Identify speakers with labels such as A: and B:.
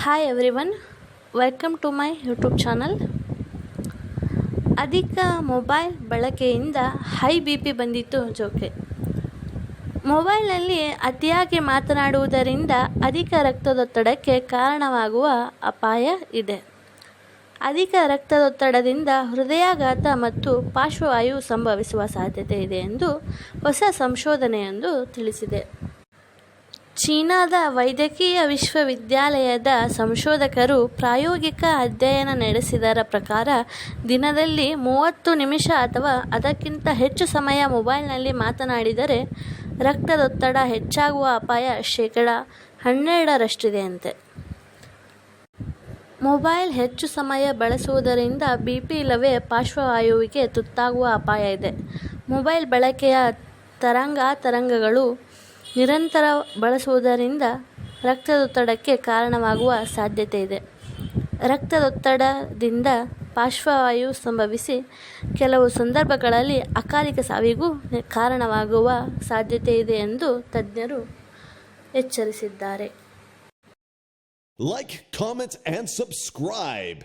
A: Hi everyone welcome to my YouTube channel ಅಧಿಕ mobile ಬಳಕೆಯಿಂದ high B P ಬಂದಿತ್ತು ಜೋಕೆ. ಮೊಬೈಲ್ನಲ್ಲಿ ಅತಿಯಾಗಿ ಮಾತನಾಡುವುದರಿಂದ ಅಧಿಕ ರಕ್ತದೊತ್ತಡಕ್ಕೆ ಕಾರಣವಾಗುವ ಅಪಾಯ ಇದೆ. ಅಧಿಕ ರಕ್ತದೊತ್ತಡದಿಂದ ಹೃದಯಾಘಾತ ಮತ್ತು ಪಾರ್ಶ್ವವಾಯು ಸಂಭವಿಸುವ ಸಾಧ್ಯತೆ ಇದೆ ಎಂದು ಹೊಸ ಸಂಶೋಧನೆಯೊಂದು ತಿಳಿಸಿದೆ. ಚೀನಾದ ವೈದ್ಯಕೀಯ ವಿಶ್ವವಿದ್ಯಾಲಯದ ಸಂಶೋಧಕರು ಪ್ರಾಯೋಗಿಕ ಅಧ್ಯಯನ ನಡೆಸಿದರ ಪ್ರಕಾರ, ದಿನದಲ್ಲಿ ಮೂವತ್ತು ನಿಮಿಷ ಅಥವಾ ಅದಕ್ಕಿಂತ ಹೆಚ್ಚು ಸಮಯ ಮೊಬೈಲ್ನಲ್ಲಿ ಮಾತನಾಡಿದರೆ ರಕ್ತದೊತ್ತಡ ಹೆಚ್ಚಾಗುವ ಅಪಾಯ ಶೇಕಡ ಹನ್ನೆರಡರಷ್ಟಿದೆಯಂತೆ. ಮೊಬೈಲ್ ಹೆಚ್ಚು ಸಮಯ ಬಳಸುವುದರಿಂದ ಬಿ ಪಿ ಇಲ್ಲವೇ ಪಾರ್ಶ್ವವಾಯುವಿಗೆ ತುತ್ತಾಗುವ ಅಪಾಯ ಇದೆ. ಮೊಬೈಲ್ ಬಳಕೆಯ ತರಂಗಾತರಂಗಗಳು ನಿರಂತರ ಬಳಸುವುದರಿಂದ ರಕ್ತದೊತ್ತಡಕ್ಕೆ ಕಾರಣವಾಗುವ ಸಾಧ್ಯತೆ ಇದೆ ರಕ್ತದೊತ್ತಡದಿಂದ ಪಾರ್ಶ್ವವಾಯು ಸಂಭವಿಸಿ ಕೆಲವು ಸಂದರ್ಭಗಳಲ್ಲಿ ಅಕಾಲಿಕ ಸಾವಿಗೂ ಕಾರಣವಾಗುವ ಸಾಧ್ಯತೆ ಇದೆ ಎಂದು ತಜ್ಞರು ಎಚ್ಚರಿಸಿದ್ದಾರೆ
B: ಲೈಕ್ and subscribe.